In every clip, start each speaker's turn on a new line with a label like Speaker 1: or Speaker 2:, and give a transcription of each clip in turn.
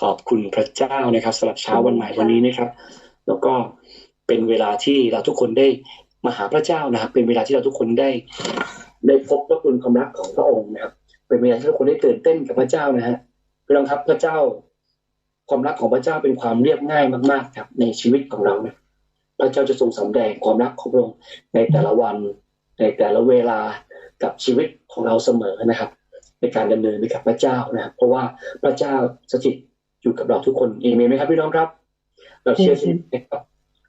Speaker 1: ขอบคุณพระเจ้านะครับสำหรับเช้าวันใหม่วันนี้นะครับ แล้วก็เป็นเวลาที่เราทุกคนได้มาหาพระเจ้านะครับ เป็นเวลาที่เราทุกคนได้ ได้พบพระคุณความรักของพระองค์นะครับ เป็นเวลาที่เราทุกคนได้ตื่นเต้นกับพระเจ้านะฮะพี่น้องครับพระเจ้า ความรักของพระเจ้าเป็นความเรียบง่ายมากๆครับ ในชีวิตของเรานะพระเจ้าจะทรงสำแดงความรักของพระองค์ในแต่ละวัน ในแต่ละเวลากับชีวิตของเราเสมอนะครับ ในการดำเนินไปกับพระเจ้านะครับเพราะว่าพระเจ้าสถิตอยู่กับเราทุกคนเองไหมครับพี่น้องครับ เราเชื่อสินะครับ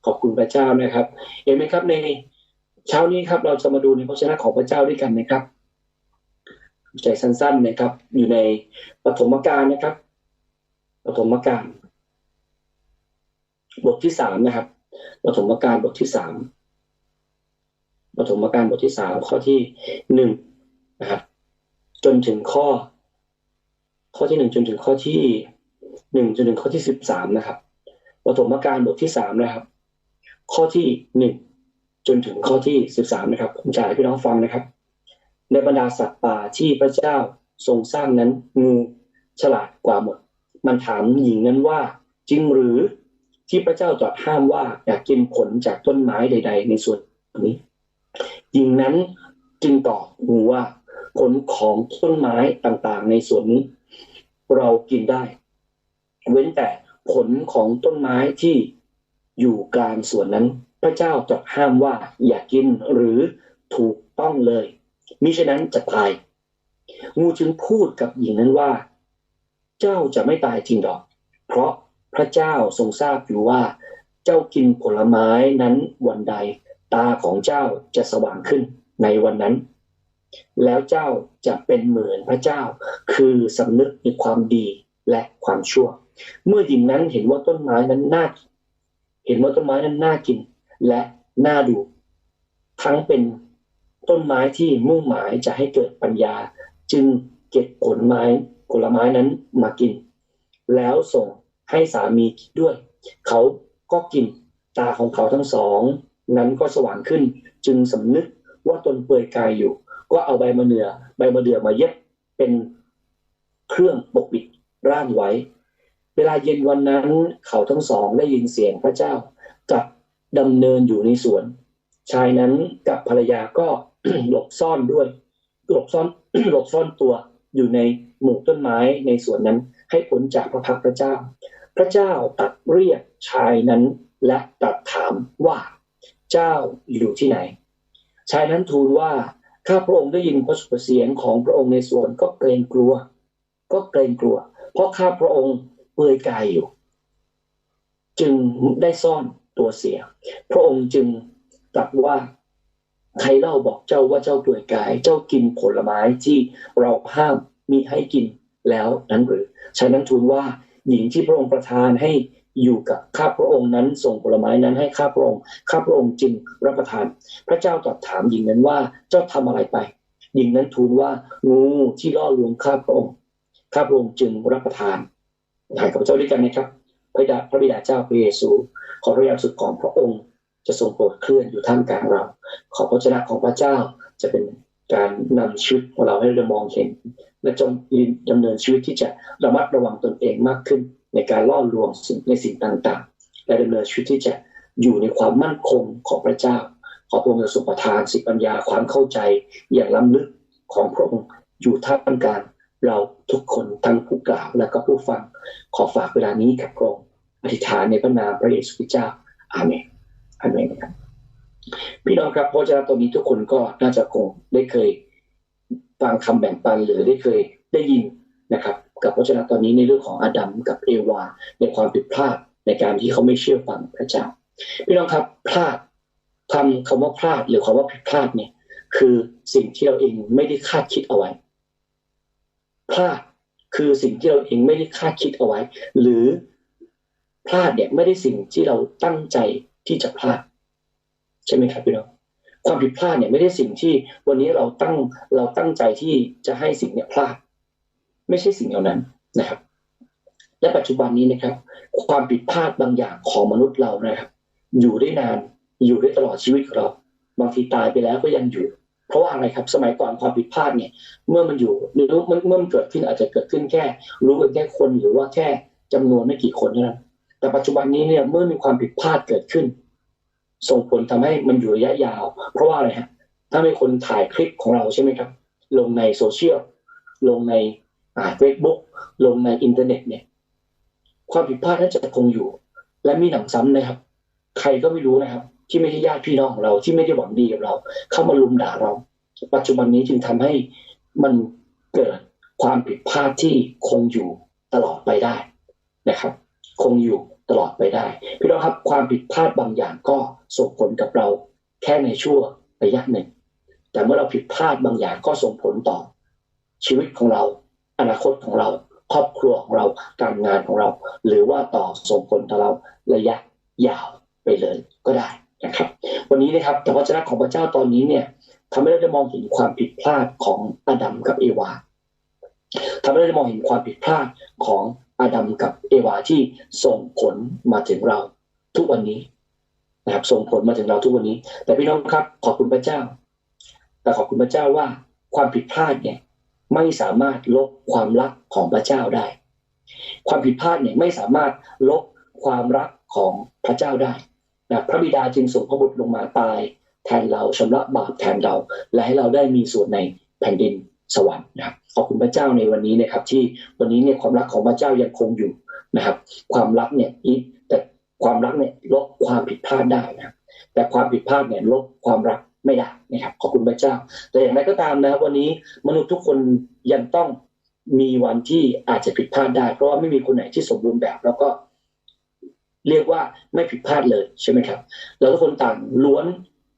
Speaker 1: ขอบคุณพระเจ้านะครับเห็นไหมครับในเช้านี้ครับเราจะมาดูในพระชนะของพระเจ้าด้วยกันนะครับ ใจสั้นๆนะครับ อยู่ในปฐมกาลนะครับปฐมกาลบทที่สามนะครับปฐมกาลบทที่สามปฐมกาลบทที่สามข้อที่หนึ่งนะครับ จนถึงข้อ ข้อที่หนึ่งจนถึงข้อที่หนึ่งจนถึงข้อที่สิบสามนะครับปฐมกาลบทที่สามนะครับ ข้อที่หนึ่งจนถึงข้อที่สิบสามนะครับผมจะให้พี่น้องฟังนะครับ ในบรรดาสัตว์ป่าที่พระเจ้าทรงสร้างนั้นงูฉลาดกว่าหมด มันถามหญิงนั้นว่าจริงหรือที่พระเจ้าตรัสห้ามว่าอยากกินผลจากต้นไม้ใด ๆ ในส่วนนี้หญิงนั้นจึงตอบงูว่า ผลของต้นไม้ต่างๆ ในสวนเรากินได้ เว้นแต่ผลของต้นไม้ที่อยู่กลางสวนนั้น พระเจ้าตรัสห้ามว่าอย่ากินหรือถูกต้องเลยมิฉะนั้นจะตาย งูจึงพูดกับหญิงนั้นว่า เจ้าจะไม่ตายจริงหรอก เพราะพระเจ้าทรงทราบอยู่ว่า เจ้ากินผลไม้นั้นวันใด ตาของเจ้าจะสว่างขึ้นในวันนั้น แล้วเจ้าจะเป็นเหมือนพระเจ้า คือสำนึกในความดีและความชั่ว เมื่อหญิงนั้นเห็นว่าต้นไม้นั้นน่าเห็นว่าต้นไม้นั้นน่ากิน และน่าดู ทั้งเป็นต้นไม้ที่มุ่งหมายจะให้เกิดปัญญา จึงเก็บผลไม้ผลไม้นั้นมากิน แล้วส่งให้สามีด้วย เขาก็กินตาของเขาทั้งสอง นั้นก็สว่างขึ้น จึงสำนึกว่าตนเปื่อยกายอยู่ ก็เอาใบมะเนือใบมะเดื่อมาเย็บเป็นเครื่องปกปิดร่างไว้ เวลาเย็นวันนั้นเขาทั้งสองได้ยินเสียงพระเจ้ากับดำเนินอยู่ในสวน ชายนั้นกับภรรยาก็หลบซ่อนด้วยหลบซ่อนหลบซ่อนตัวอยู่ในหมู่ต้นไม้ในสวนนั้น ให้พ้นจากพระพักพระเจ้า พระเจ้าตัดเรียกชายนั้นและตัดถามว่า เจ้าอยู่ที่ไหน ชายนั้นทูลว่า ข้าพระองค์ได้ยินพระสุเสียงของพระองค์ในสวนก็เกรงกลัว ก็เกรงกลัว เพราะข้าพระองค์เปื่อยกายอยู่ จึงได้ซ่อนตัวเสีย พระองค์จึงตรัสว่าใครเล่าบอกเจ้าว่าเจ้าเปื่อยกาย เจ้ากินผลไม้ที่เราห้ามมีให้กินแล้วนั้นหรือชายนั้นทูลว่าหญิงที่พระองค์ประทานให้ อยู่กับข้าพระองค์นั้นส่งผลไม้นั้นให้ข้าพระองค์ข้าพระองค์จึงรับประทาน พระเจ้าตรัสถามหญิงนั้นว่าเจ้าทำอะไรไป หญิงนั้นทูลว่างูที่ล่อลวงข้าพระองค์ข้าพระองค์จึงรับประทานถ่ายกับพระเจ้าด้วยกันนะครับ พระบิดาพระบิดาเจ้าพระเยซู ขอพระยาสุดของพระองค์ จะทรงโปรดเคลื่อนอยู่ท่ามกลางเรา ขอพระเจ้าของพระเจ้าจะเป็นการนำชีวิตของเราให้เรามองเห็น และจงดำเนินชีวิตที่จะระมัดระวังตนเองมากขึ้น ในการล่อลวงสิ่งในสิ่งต่างๆ และดำเนินชีวิตที่จะอยู่ในความมั่นคงของพระเจ้า ขอพระองค์จะทรงประทานสิปัญญาความเข้าใจอย่างล้ำลึกของพระองค์อยู่ท่ามกลางเราทุกคนทั้งผู้กล่าวและก็ผู้ฟังขอฝากเวลานี้กับพระองค์อธิษฐานในพระนามพระเยซูคริสต์เจ้าอาเมนอาเมนครับพี่น้องครับพระฉะนั้นตรงนี้ทุกคนก็น่าจะคงได้เคยฟังคำแบ่งปันหรือได้เคยได้ยินนะครับ กับพระเจ้าตอนนี้ในเรื่องของอาดัมกับเอวา ในความผิดพลาดในการที่เขาไม่เชื่อฟังพระเจ้าพี่น้องครับพลาดคำคำว่าพลาดหรือคำว่าผิดพลาดเนี่ยคือสิ่งที่เราเองไม่ได้คาดคิดเอาไว้ พลาดคือสิ่งที่เราเองไม่ได้คาดคิดเอาไว้ หรือพลาดเนี่ยไม่ได้สิ่งที่เราตั้งใจที่จะพลาด ใช่ไหมครับพี่น้องความผิดพลาดเนี่ยไม่ได้สิ่งที่วันนี้เราตั้งเราตั้งใจที่จะให้สิ่งเนี่ยพลาด ไม่ใช่สิ่งเหล่านั้นนะครับ และปัจจุบันนี้นะครับ ความผิดพลาดบางอย่างของมนุษย์เรานะครับ อยู่ได้นานอยู่ได้ตลอดชีวิตของเรา บางทีตายไปแล้วก็ยังอยู่ เพราะว่าอะไรครับ สมัยก่อนความผิดพลาดเนี่ย เมื่อมันอยู่หรือเมื่อมันเกิดขึ้นอาจจะเกิดขึ้นแค่ รู้กันแค่คนหรือว่าแค่จำนวนไม่กี่คนเท่านั้นแต่ปัจจุบันนี้เนี่ยเมื่อมีความผิดพลาดเกิดขึ้น ส่งผลทำให้มันอยู่ระยะยาว เพราะว่าอะไรฮะถ้ามีคนถ่ายคลิปของเราใช่ไหมครับ ลงในโซเชียลลงใน เฟซบุ๊กลงในอินเทอร์เน็ตเนี่ย ความผิดพลาดนั้นจะคงอยู่ และมีหนังซ้ำนะครับ ใครก็ไม่รู้นะครับ ที่ไม่ใช่ญาติพี่น้องของเราที่ไม่ได้หวังดีกับเรา เข้ามาลุมด่าเรา ปัจจุบันนี้จึงทำให้มันเกิดความผิดพลาดที่คงอยู่ตลอดไปได้นะครับ คงอยู่ตลอดไปได้ พี่น้องครับความผิดพลาดบางอย่างก็ส่งผลกับเราแค่ในช่วงระยะหนึ่ง แต่เมื่อเราผิดพลาดบางอย่างก็ส่งผลต่อชีวิตของเรา อนาคตของเรา ครอบครัวของเราการงานของเรา หรือว่าต่อส่งผลต่อเราระยะยาวไปเลยก็ได้นะครับ วันนี้นะครับแต่ว่าจนะของพระเจ้าตอนนี้เนี่ยทำให้เราได้มองเห็นความผิดพลาดของอาดัมกับเอวาทำให้เราได้มองเห็นความผิดพลาดของอาดัมกับเอวาที่ส่งผลมาถึงเราทุกวันนี้นะครับส่งผลมาถึงเราทุกวันนี้ แต่พี่น้องครับ ขอบคุณพระเจ้า แต่ขอบคุณพระเจ้าว่าความผิดพลาดเนี่ย ไม่สามารถลบความรักของพระเจ้าได้ ความผิดพลาดเนี่ยไม่สามารถลบความรักของพระเจ้าได้นะพระบิดาจึงส่งพระบุตรลงมาตาย แทนเราชำระบาปแทนเรา และให้เราได้มีส่วนในแผ่นดินสวรรค์นะครับขอบคุณพระเจ้าในวันนี้นะครับ ที่วันนี้เนี่ยความรักของพระเจ้ายังคงอยู่นะครับ ความรักเนี่ยแต่ความรักเนี่ยลบความผิดพลาดได้นะแต่ความผิดพลาดเนี่ยลบความรัก ไม่ได้นะครับขอบคุณพระเจ้า แต่อย่างไรก็ตามนะครับวันนี้มนุษย์ทุกคนยังต้องมีวันที่อาจจะผิดพลาดได้ เพราะว่าไม่มีคนไหนที่สมบูรณ์แบบ แล้วก็ เรียกว่าไม่ผิดพลาดเลยใช่ไหมครับ เราทุกคนต่างล้วน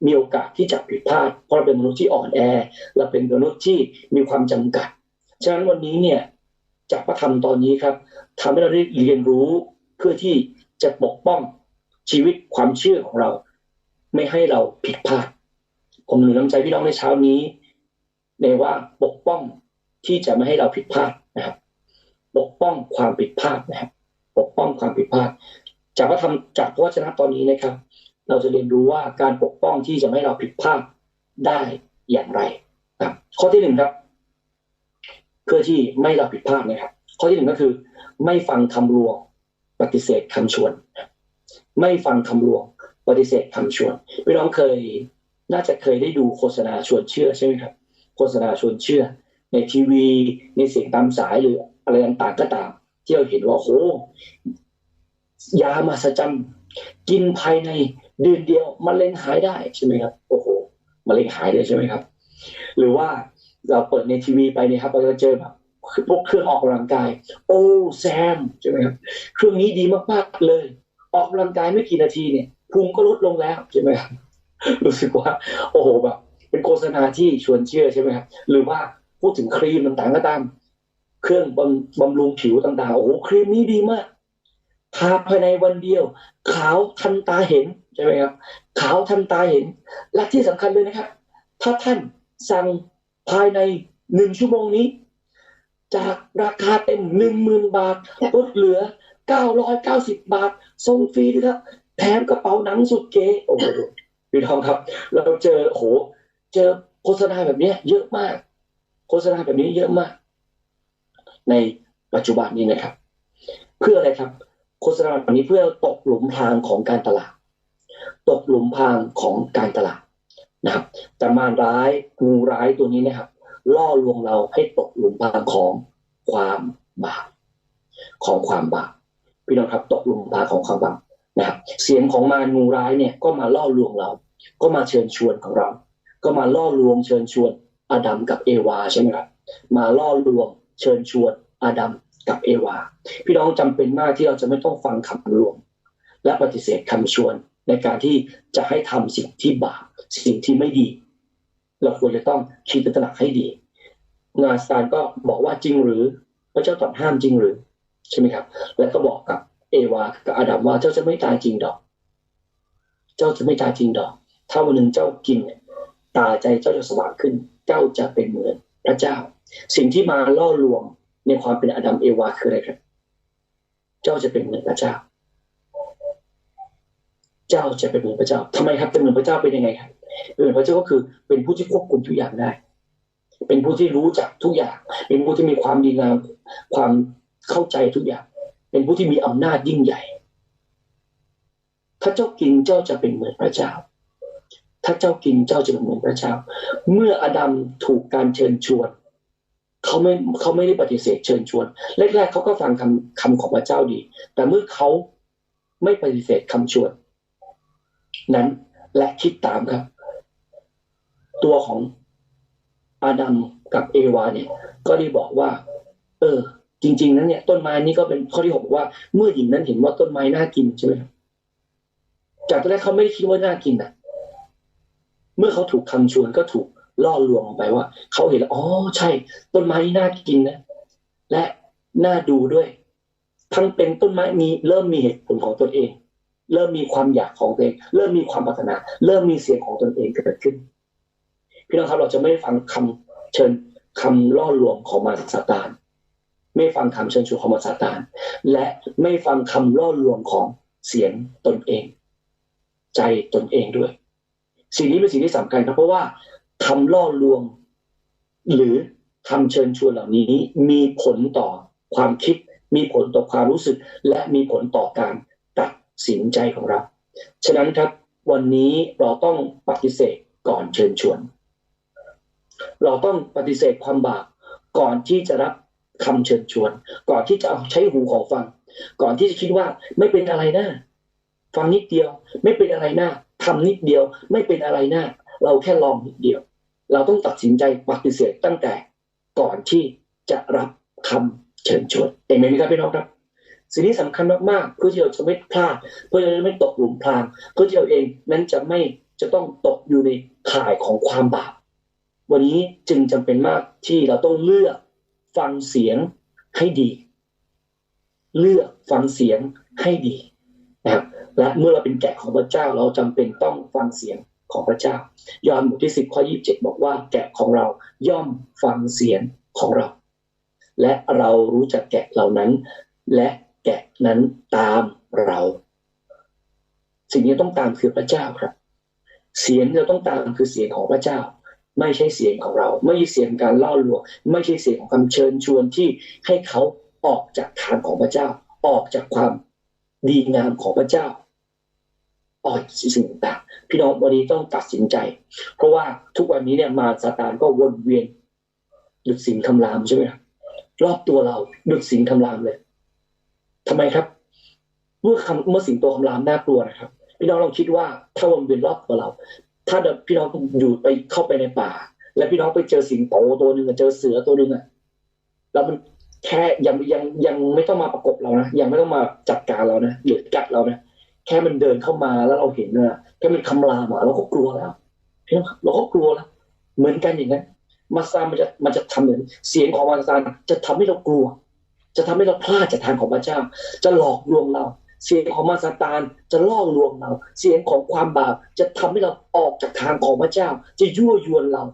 Speaker 1: มีโอกาสที่จะผิดพลาด เพราะเราเป็นมนุษย์ที่อ่อนแอ เราเป็นมนุษย์ที่มีความจำกัด ฉะนั้นวันนี้เนี่ยจากพระธรรมตอนนี้ครับทำให้เราได้เรียนรู้เพื่อที่จะปกป้องชีวิตความเชื่อของเรา ไม่ให้เราผิดพลาด ผมหนุนน้ำใจพี่น้องในเช้านี้ ในว่าปกป้องที่จะไม่ให้เราผิดพลาดนะครับปกป้องความผิดพลาดนะครับปกป้องความผิดพลาด จากพระธรรมจากพระวจนะตอนนี้นะครับ เราจะเรียนรู้ว่าการปกป้องที่จะไม่ให้เราผิดพลาดได้อย่างไรครับข้อที่หนึ่งครับ เพื่อที่ไม่เราผิดพลาดนะครับ ข้อที่หนึ่งก็คือ ไม่ฟังคำลวงปฏิเสธคำชวน ไม่ฟังคำลวงปฏิเสธคำชวนพี่น้องเคย น่าจะเคยได้ดูโฆษณาชวนเชื่อใช่ไหมครับ โฆษณาชวนเชื่อ ในทีวีในเสียงตามสายหรืออะไรต่างๆก็ตาม ที่เราเห็นว่าโอ้ยามาสจันกินภายในเดือนเดียวมะเร็งหายได้ใช่ไหมครับโอ้โหมะเร็งหายเลยใช่ไหมครับ หรือว่าเราเปิดในทีวีไปเนี่ยครับเราจะเจอแบบพวกเครื่องออกกำลังกาย โอ้แซมใช่ไหมครับเครื่องนี้ดีมากๆเลย ออกกำลังกายไม่กี่นาทีเนี่ยพุงก็ลดลงแล้วใช่ไหมครับ รู้สึกว่า โอ้โหแบบเป็นโฆษณาที่ชวนเชื่อใช่ไหมครับหรือว่าพูดถึงครีมต่างๆก็ตาม เครื่องบำบำรุงผิวต่างๆ โอ้โหครีมนี้ดีมากทาภายในวันเดียว ขาวทันตาเห็นใช่ไหมครับ ขาวทันตาเห็น และที่สำคัญเลยนะครับ ถ้าท่านสั่งภายในหนึ่งชั่วโมงนี้ จากราคาเต็มหนึ่งหมื่นบาทลดเหลือเก้าร้อยเก้าสิบบาทส่งฟรีด้วยครับแถมกระเป๋าหนังสุดเก๋โอ้โห พี่ทองครับ เราเจอโห เจอโฆษณาแบบนี้เยอะมาก โฆษณาแบบนี้เยอะมาก ในปัจจุบันนี้นะครับ เพื่ออะไรครับ โฆษณาแบบนี้เพื่อตกหลุมพรางของการตลาด ตกหลุมพรางของการตลาดนะครับแต่มารร้ายงูร้ายตัวนี้นะครับ ล่อลวงเราให้ตกหลุมพรางของความบาปของความบาปพี่น้องครับตกหลุมพรางของความบาปนะครับเสียงของมารงูร้ายเนี่ยก็มาล่อลวงเรา ก็มาเชิญชวนของเรา ก็มาล่อลวงเชิญชวนอาดัมกับเอวาใช่ไหมครับมาล่อลวงเชิญชวนอาดัมกับเอวา พี่น้องจำเป็นมากที่เราจะไม่ต้องฟังคำลวง และปฏิเสธคำชวนในการที่จะให้ทำสิ่งที่บาปสิ่งที่ไม่ดี เราควรจะต้องคิดตระหนักให้ดี งานสตาร์ก็บอกว่าจริงหรือพระเจ้าตรัสห้ามจริงหรือใช่ไหมครับ แล้วก็บอกกับเอวากับอาดัมว่าเจ้าจะไม่ตายจริงดอก เจ้าจะไม่ตายจริงดอก ถ้าวันหนึ่งเจ้ากินตาใจเจ้าจะสว่างขึ้น เจ้าจะเป็นเหมือนพระเจ้า สิ่งที่มาล่อลวงในความเป็นอดัมเอวาคืออะไรครับ เจ้าจะเป็นเหมือนพระเจ้า เจ้าจะเป็นเหมือนพระเจ้าทำไมครับเป็นเหมือนพระเจ้าเป็นยังไงครับเป็นพระเจ้าก็คือเป็นผู้ที่ควบคุมทุกอย่างได้ เป็นผู้ที่รู้จักทุกอย่าง เป็นผู้ที่มีความดีงามความเข้าใจทุกอย่าง เป็นผู้ที่มีอำนาจยิ่งใหญ่ ถ้าเจ้ากินเจ้าจะเป็นเหมือนพระเจ้า ถ้าเจ้ากินเจ้าจะเป็นเหมือนพระเจ้า เมื่ออดัมถูกการเชิญชวนเขาไม่เขาไม่ได้ปฏิเสธเชิญชวนแรกๆเขาก็ฟังคำคำของพระเจ้าดี แต่เมื่อเขาไม่ปฏิเสธคำชวน นั้นและคิดตามครับ ตัวของอาดัมกับเอวาเนี่ย ก็ได้บอกว่า เออ จริง ๆ นั้นเนี่ย ต้นไม้นี้ก็เป็นข้อที่หกว่า เมื่อหญิงนั้นเห็นว่าต้นไม้น่ากินใช่ไหมจากตอนแรกเขาไม่ได้คิดว่าน่ากินนะ เมื่อเขาถูกคำชวนก็ถูกล่อลวงไปว่าเขาเห็นแล้วอ๋อใช่ ต้นไม้นี่น่ากินนะ และน่าดูด้วย ทั้งเป็นต้นไม้มีเริ่มมีเหตุผลของตนเอง เริ่มมีความอยากของตัวเอง เริ่มมีความปรารถนา เริ่มมีเสียงของตนเองเกิดขึ้น พี่น้องครับเราจะไม่ฟังคำเชิญคำล่อลวงของมารซาตาน ไม่ฟังคำเชิญชวนของมารซาตาน และไม่ฟังคำล่อลวงของเสียงตนเอง ใจตนเองด้วย สิ่งนี้เป็นสิ่งที่สำคัญครับเพราะว่าคำล่อลวง หรือคำเชิญชวนเหล่านี้ มีผลต่อความคิด มีผลต่อความรู้สึก และมีผลต่อการตัดสินใจของเรา ฉะนั้นครับวันนี้เราต้องปฏิเสธก่อนเชิญชวน เราต้องปฏิเสธความบาปก่อนที่จะรับคำเชิญชวน ก่อนที่จะใช้หูของฟัง ก่อนที่จะคิดว่าไม่เป็นอะไรนะ ฟังนิดเดียวไม่เป็นอะไรนะ ทำนิดเดียวไม่เป็นอะไรนะเราแค่ลองนิดเดียว เราต้องตัดสินใจปฏิเสธตั้งแต่ก่อนที่จะรับคำเชิญชวนเองไหมครับพี่น้องครับสิ่งนี้สำคัญมากๆเพื่อที่เราจะไม่พลาดเพื่อที่เราไม่ตกหลุมพรางเพื่อที่เราเองนั้นจะไม่จะต้องตกอยู่ในข่ายของความบาปวันนี้จึงจำเป็นมากที่เราต้องเลือกฟังเสียงให้ดี เลือกฟังเสียงให้ดี และเมื่อเราเป็นแกะของพระเจ้าเราจำเป็นต้องฟังเสียงของพระเจ้า ยอห์นบทที่สิบข้อยี่บเจ็ดบอกว่าแกะของเราย่อมฟังเสียงของเรา และเรารู้จักแกะเหล่านั้น และแกะนั้นตามเรา สิ่งที่ต้องตามคือพระเจ้าครับ เสียงเราต้องตามคือเสียงของพระเจ้า ไม่ใช่เสียงของเรา ไม่ใช่เสียงการล่อลวงไม่ใช่เสียงของคำเชิญชวนที่ให้เขาออกจากทางของพระเจ้า ออกจากความดีงามของพระเจ้า ออกสิ่งต่างพี่น้องวันนี้ต้องตัดสินใจ เพราะว่าทุกวันนี้เนี่ยมาซาตานก็วนเวียนดุดสิ่งคำรามใช่ไหมครับรอบตัวเราดุดสิ่งคำรามเลยทำไมครับ เมื่อคำเมื่อสิ่งตัวคำรามน่ากลัวนะครับ พี่น้องลองคิดว่าถ้าวนเวียนรอบตัวเรา ถ้าพี่น้องอยู่ไปเข้าไปในป่า และพี่น้องไปเจอสิงโตตัวหนึ่งเจอเสือตัวหนึ่งอะแล้วมันแค่ยังยังยังไม่ต้องมาประกบเรานะยังไม่ต้องมาจัดการเรานะหรือกัดเรานะ แค่มันเดินเข้ามาแล้วเราเห็นเนี่ยแค่มันคำรามอะเราก็กลัวแล้วเราก็กลัวแล้วเหมือนกันอย่างนั้นมาซามันจะมันจะทำเหมือนเสียงของมาซานจะทำให้เรากลัว จะทำให้เราพลาดจากทางของพระเจ้า จะหลอกลวงเรา เสียงของมาซาตานจะล่อลวงเรา เสียงของความบาปจะทำให้เราออกจากทางของพระเจ้า จะยั่วยวนเรา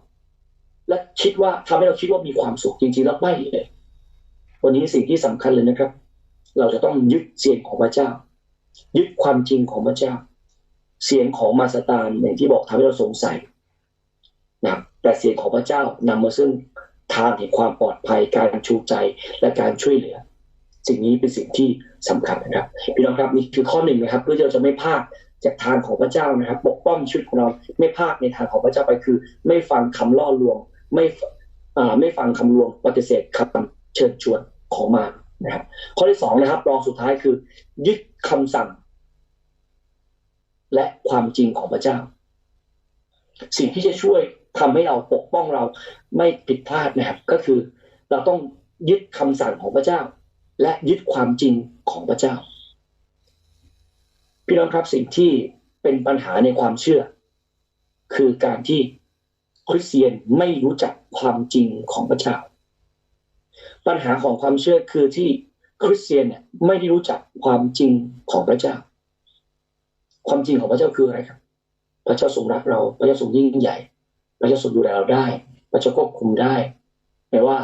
Speaker 1: และคิดว่าทำให้เราคิดว่ามีความสุขจริงๆแล้วไม่เลยวันนี้สิ่งที่สำคัญเลยนะครับ เราจะต้องยึดเสียงของพระเจ้า ยึดความจริงของพระเจ้า เสียงของมาสตานอย่างที่บอกทำให้เราสงสัยนะแต่เสียงของพระเจ้านำมาซึ่งทางแห่งความปลอดภัยการชูใจและการช่วยเหลือ สิ่งนี้เป็นสิ่งที่สำคัญนะครับพี่น้องครับนี่คือข้อหนึ่งนะครับ เพื่อเราจะไม่พลาดจากทางของพระเจ้านะครับ ปกป้องชีวิตของเราไม่พลาดในทางของพระเจ้าไปคือ ไม่ฟังคำล่อลวง ไม่ไม่ฟังคำลวงปฏิเสธคำเชิญชวนของมาร นะครับข้อที่สองนะครับ รองสุดท้ายคือ ยึดคำสั่ง และความจริงของพระเจ้า สิ่งที่จะช่วยทำให้เราปกป้องเราไม่ผิดพลาดนะครับ ก็คือเราต้องยึดคำสั่งของพระเจ้า และยึดความจริงของพระเจ้า พี่น้องครับสิ่งที่เป็นปัญหาในความเชื่อ คือการที่คริสเตียนไม่รู้จักความจริงของพระเจ้า ปัญหาของความเชื่อคือที่คริสเตียนเนี่ยไม่ได้รู้จักความจริงของพระเจ้า ความจริงของพระเจ้าคืออะไรครับ พระเจ้าทรงรักเรา พระเจ้าทรงยิ่งใหญ่ พระเจ้าทรงดูแลเราได้ พระเจ้าควบคุมได้แปลว่า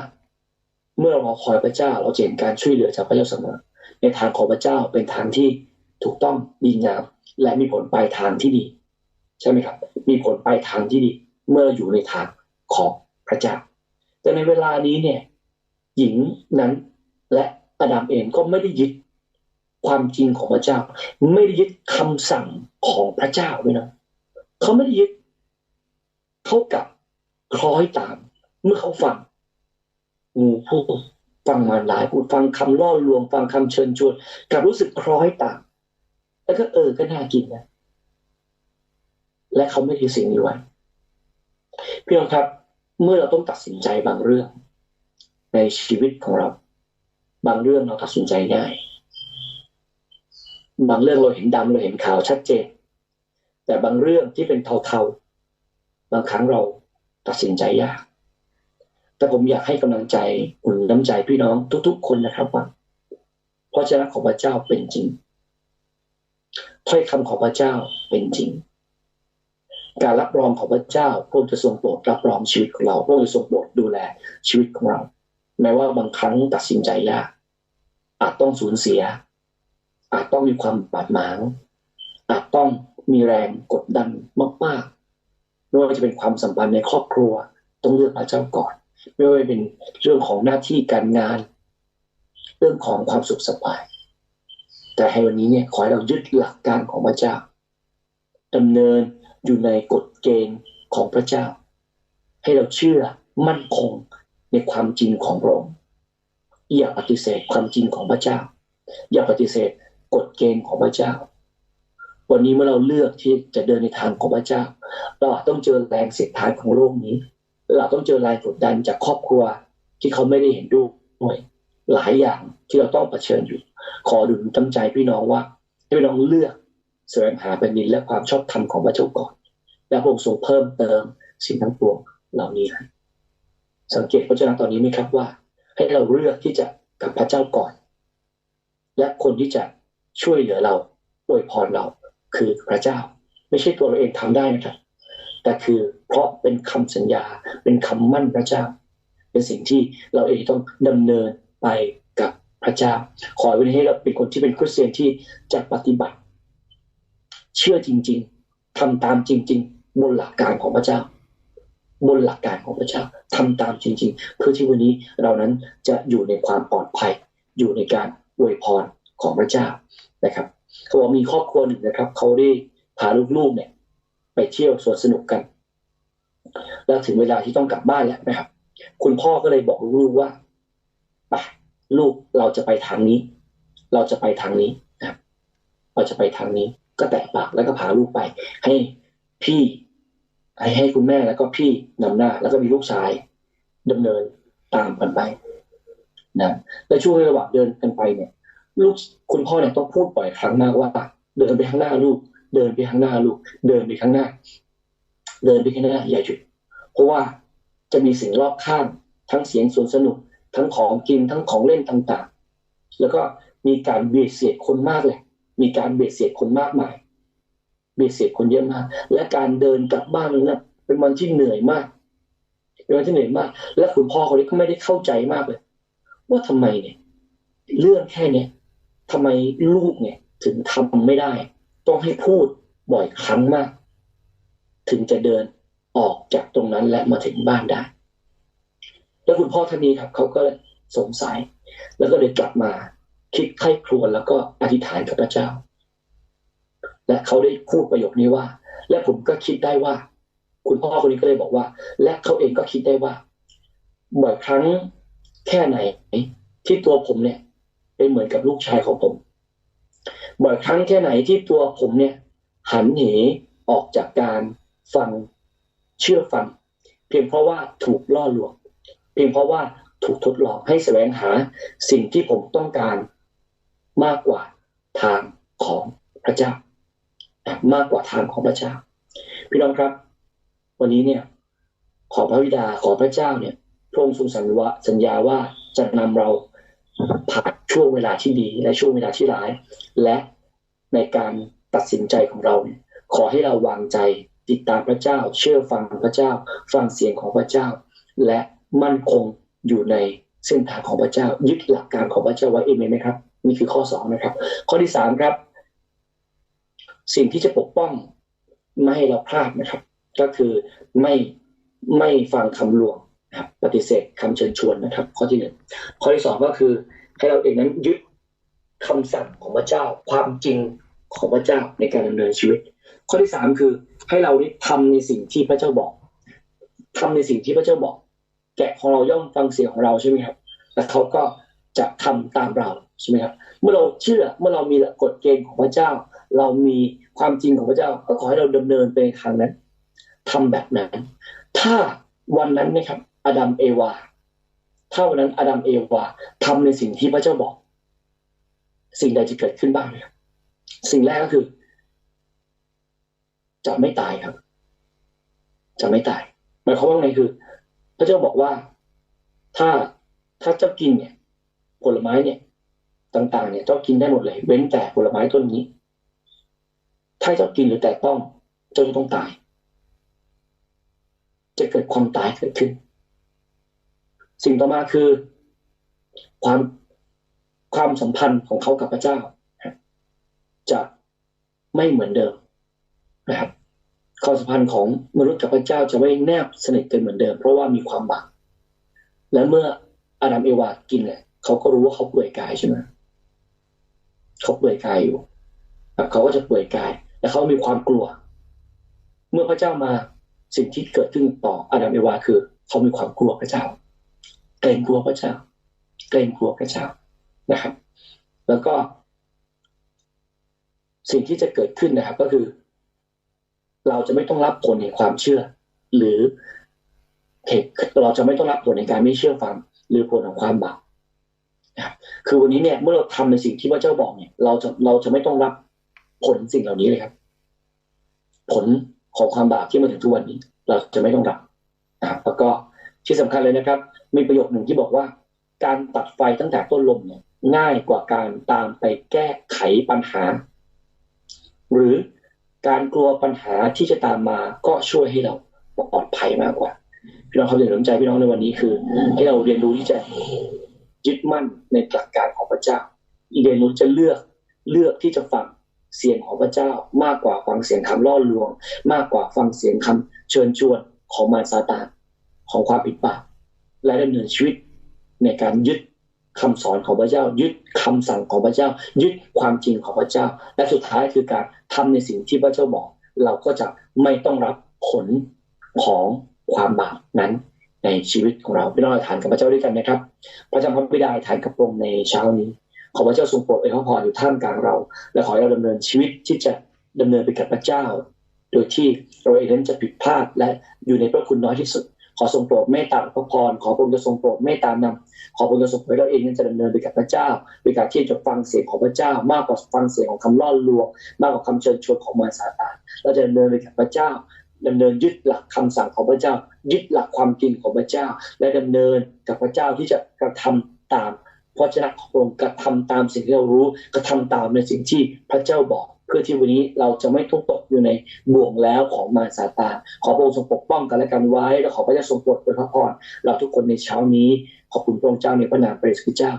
Speaker 1: เมื่อเราคอยพระเจ้าเราเห็นการช่วยเหลือจากพระเจ้าเสมอในทางของพระเจ้าเป็นทางที่ถูกต้องดีงามและมีผลปลายทางที่ดี ใช่ไหมครับ มีผลไปทางที่ดี เมื่ออยู่ในทางของพระเจ้า แต่ในเวลานี้เนี่ย หญิงนั้น และอดัมเองก็ไม่ได้ยึดความจริงของพระเจ้า ไม่ได้ยึดคำสั่งของพระเจ้าด้วยนะเขาไม่ได้ยึดเขากับคล้อยตาม เมื่อเขาฟังงูพูดฟังมาหลายพูดฟังคำล่อลวง ฟังคำเชิญชวนกับรู้สึกคล้อยตาม แล้วก็เออก็น่ากินนะและเขาไม่ทิ้สิ่งนี้ไว้พี่น้องครับ เมื่อเราต้องตัดสินใจบางเรื่อง ในชีวิตของเรา บางเรื่องเราตัดสินใจง่าย บางเรื่องเราเห็นดำเราเห็นขาวชัดเจน แต่บางเรื่องที่เป็นเทาๆบางครั้งเราตัดสินใจยาก แต่ผมอยากให้กำลังใจอุ่นน้ำใจพี่น้องทุก ๆ คนนะครับว่าพราะชนะของพระเจ้าเป็นจริงถ้อยคำของพระเจ้าเป็นจริง การรับรองของพระเจ้าพระองค์จะทรงโปรดรับรองชีวิตของเราพระองค์จะทรงโปรดดูแลชีวิตของเรา แม้ว่าบางครั้งตัดสินใจยากอาจต้องสูญเสีย อาจต้องมีความบาดหมาง อาจต้องมีแรงกดดันมากๆไม่ว่าจะเป็นความสัมพันธ์ในครอบครัว ต้องเลือกพระเจ้าก่อน ไม่ว่าจะเป็นเรื่องของหน้าที่การงาน เรื่องของความสุขสบาย แต่ให้วันนี้เนี่ยขอให้เรายึดหลักการของพระเจ้าดำเนินอยู่ในกฎเกณฑ์ของพระเจ้า ให้เราเชื่อมั่นคง ในความจริงของพระองค์อย่าปฏิเสธความจริงของพระเจ้า อย่าปฏิเสธกฎเกณฑ์ของพระเจ้า วันนี้เมื่อเราเลือกที่จะเดินในทางของพระเจ้า เราต้องเจอแรงเสียดทานของโลกนี้ เราต้องเจอแรงกดดันจากครอบครัวที่เขาไม่ได้เห็นด้วย หลายอย่างที่เราต้องเผชิญอยู่ ขอดุลตั้งใจพี่น้องว่า ให้พี่น้องเลือกแสวงหาแผ่นดินและความชอบธรรมของพระเจ้าก่อน แล้วพระองค์ทรงเพิ่มเติมสิ่งทั้งปวงเหล่านี้ให้ สังเกตพระเจ้าตอนนี้ไหมครับว่า ให้เราเลือกที่จะกับพระเจ้าก่อน และคนที่จะช่วยเหลือเราอวยพรเราคือพระเจ้า ไม่ใช่ตัวเราเองทำได้นะครับ แต่คือเพราะเป็นคำสัญญาเป็นคำมั่นพระเจ้า เป็นสิ่งที่เราเองต้องดำเนินไปกับพระเจ้า ขอวันนี้เราเป็นคนที่เป็นคริสเตียนที่จะปฏิบัติ เชื่อจริง ๆทำตามจริง ๆ บนหลักการของพระเจ้า บนหลักการของพระเจ้าทำตามจริง ๆ เพื่อที่วันนี้เรานั้นจะอยู่ในความปลอดภัย อยู่ในการอวยพรของพระเจ้านะครับ เขาบอกมีครอบครัวหนึ่งนะครับ เขาได้พาลูกๆเนี่ย ไปเที่ยวสวนสนุกกัน แล้วถึงเวลาที่ต้องกลับบ้านแล้วนะครับ คุณพ่อก็เลยบอกลูกว่าไปลูกเราจะไปทางนี้ เราจะไปทางนี้นะครับเราจะไปทางนี้ ก็แตะปากแล้วก็พาลูกไป ให้พี่ ให้ให้คุณแม่แล้วก็พี่นำหน้า แล้วก็มีลูกชายดำเนินตามกันไปนะและช่วงระหว่างเดินกันไปเนี่ย ลูกคุณพ่อเนี่ยต้องพูดบ่อยครั้งมากว่า เดินไปข้างหน้าลูก เดินไปข้างหน้าลูก เดินไปข้างหน้า เดินไปข้างหน้าอย่าหยุดเพราะว่าจะมีสิ่งรอบข้าง ทั้งเสียงสวนสนุก ทั้งของกินทั้งของเล่นต่างๆ แล้วก็มีการเบียดเสียดคนมากเลย มีการเบียดเสียดคนมากมาย บียดเสียดคนเยอะมาก และการเดินกลับบ้านนั้นนะเป็นวันที่เหนื่อยมาก เป็นวันที่เหนื่อยมาก และคุณพ่อเขาก็ไม่ได้เข้าใจมากเลย ว่าทำไมเนี่ย เรื่องแค่เนี้ยทำไมลูกเนี่ย ถึงทำไม่ได้ ต้องให้พูดบ่อยครั้งมาก ถึงจะเดินออกจากตรงนั้นและมาถึงบ้านได้ แล้วคุณพ่อท่านนี้ครับเขาก็สงสัย แล้วก็เลยกลับมาคิดไข้ครวญแล้วก็อธิษฐานกับพระเจ้า และเขาได้พูดประโยคนี้ว่า และผมก็คิดได้ว่า คุณพ่อคนนี้ก็เลยบอกว่า และเขาเองก็คิดได้ว่าบ่อยครั้งแค่ไหน ที่ตัวผมเนี่ย เป็นเหมือนกับลูกชายของผม บ่อยครั้งแค่ไหนที่ตัวผมเนี่ย หันเหออกจากการฟังเชื่อฟัง เพียงเพราะว่าถูกล่อลวง เพียงเพราะว่าถูกทดลองให้แสวงหาสิ่งที่ผมต้องการมากกว่าทางของพระเจ้า มากกว่าทางของพระเจ้า พี่น้องครับ วันนี้เนี่ย ขอพระวิดาขอพระเจ้าเนี่ยพระองค์ทรงสัญญาว่าจะนำเราผ่านช่วงเวลาที่ดีและช่วงเวลาที่ร้าย และในการตัดสินใจของเราเนี่ยขอให้เราวางใจติดตามพระเจ้า เชื่อฟังพระเจ้า ฟังเสียงของพระเจ้า และมั่นคงอยู่ในเส้นทางของพระเจ้า ยึดหลักการของพระเจ้าไว้เองไหมครับนี่คือข้อสองนะครับ ข้อที่สามครับ สิ่งที่จะปกป้องไม่ให้เราพลาดนะครับ ก็คือไม่ไม่ฟังคำลวงนะครับปฏิเสธคำเชิญชวนนะครับ ข้อที่หนึ่งข้อที่สองก็คือ ให้เราเองนั้นยึดคำสั่งของพระเจ้า ความจริงของพระเจ้าในการดำเนินชีวิต ข้อที่สามคือให้เราได้ทำในสิ่งที่พระเจ้าบอกทำในสิ่งที่พระเจ้าบอก แกะของเราย่อมฟังเสียงของเราใช่ไหมครับแต่เขาก็จะทำตามเราใช่ไหมครับ เมื่อเราเชื่อเมื่อเรามีกฎเกณฑ์ของพระเจ้า เรามีความจริงของพระเจ้า ก็ขอให้เราดำเนินไปทางนั้นทำแบบนั้น ถ้าวันนั้นนะครับอดัมเอวาถ้าวันนั้นอดัมเอวาทำในสิ่งที่พระเจ้าบอก สิ่งใดจะเกิดขึ้นบ้างครับสิ่งแรกก็คือ จะไม่ตายครับ จะไม่ตายหมายความว่าไงคือ พระเจ้าบอกว่าถ้าถ้าเจ้ากินเนี่ย ผลไม้เนี่ย ต่าง ๆ เนี่ยเจ้ากินได้หมดเลย เว้นแต่ผลไม้ต้นนี้ ถ้าเจ้ากินหรือแต่ต้องเจ้าจะต้องตาย จะเกิดความตายเกิดขึ้น สิ่งต่อมาคือ ความความสัมพันธ์ของเขากับพระเจ้า จะไม่เหมือนเดิมนะครับความสัมพันธ์ของมนุษย์กับพระเจ้าจะไม่แนบสนิทกันเหมือนเดิม เพราะว่ามีความบาปและเมื่ออาดัมเอวากินเนี่ยเขาก็รู้ว่าเขาเปื่อยกายใช่ไหมเขาเปื่อยกายอยู่เขาก็จะเปื่อยกาย และเขามีความกลัว เมื่อพระเจ้ามาสิ่งที่เกิดขึ้นต่ออาดัมเอวาคือ เขามีความกลัวพระเจ้า เกรงกลัวพระเจ้า เกรงกลัวพระเจ้านะครับ แล้วก็ สิ่งที่จะเกิดขึ้นนะครับ ก็คือ เราจะไม่ต้องรับผลแห่งความเชื่อ หรือเหตุเราจะไม่ต้องรับผลในการไม่เชื่อฟัง หรือผลของความบาปนะครับคือวันนี้เนี่ยเมื่อเราทำในสิ่งที่พระเจ้าบอกเนี่ย เราจะเราจะไม่ต้องรับ ผลสิ่งเหล่านี้เลยครับ ผลของความบาปที่มาถึงทุกวันนี้ เราจะไม่ต้องรับนะครับแล้วก็ที่สำคัญเลยนะครับ มีประโยคหนึ่งที่บอกว่า การตัดไฟตั้งแต่ต้นลมเนี่ยง่ายกว่าการตามไปแก้ไขปัญหา หรือการกลัวปัญหาที่จะตามมาก็ช่วยให้เราปลอดภัยมากกว่า พี่น้องครับอย่าลืมใจพี่น้องในวันนี้คือ ให้เราเรียนรู้ที่จะยึดมั่นในหลักการของพระเจ้าเรียนรู้จะเลือกเลือกที่จะฟัง เสียงของพระเจ้ามากกว่าฟังเสียงคำล่อลวง มากกว่าฟังเสียงคำเชิญชวนของมารซาตานของความผิดบาปและดำเนินชีวิตในการยึดคำสอนของพระเจ้า ยึดคำสั่งของพระเจ้า ยึดความจริงของพระเจ้า และสุดท้ายคือการทำในสิ่งที่พระเจ้าบอก เราก็จะไม่ต้องรับผลของความบาปนั้นในชีวิตของเราพี่น้องทานกับพระเจ้าด้วยกันนะครับพระเจ้าพระบิดาทานกับพระองค์ในเช้านี้ ขอพระเจ้าทรงโปรดอวยพรอยู่ท่ามกลางเรา และขอให้เราดำเนินชีวิตที่จะดำเนินไปกับพระเจ้า โดยที่เราเองนั้นจะผิดพลาดและอยู่ในพระคุณน้อยที่สุด ขอทรงโปรดเมตตาพระพรขอพระองค์จะทรงโปรดเมตตานำขอพระองค์จะทรงโปรดเราเองนั้นจะดำเนินไปกับพระเจ้าโดยการที่จะฟังเสียงของพระเจ้า มากกว่าฟังเสียงของคำล่อลวง มากกว่าคำเชิญชวนของมารซาตานเราจะดำเนินไปกับพระเจ้าดำเนินยึดหลักคำสั่งของพระเจ้า ยึดหลักความจริงของพระเจ้า และดำเนินกับพระเจ้าที่จะกระทำตาม พระเจ้าของพระองค์กระทำตามสิ่งที่เรารู้กระทำตามในสิ่งที่พระเจ้าบอก เพื่อที่วันนี้เราจะไม่ทุกตกอยู่ในบ่วงแล้วของมารซาตานขอพระองค์ทรงปกป้องกันและกันไว้ และขอพระเจ้าทรงโปรดเป็นพระพรเราทุกคนในเช้านี้ ขอบคุณพระองค์เจ้าในพระนามพระเยซูเจ้า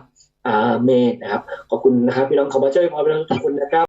Speaker 1: อาเมนนะครับขอบคุณนะครับพี่น้องขอพระเจ้าอวยพรพี่น้องทุกคนนะครับ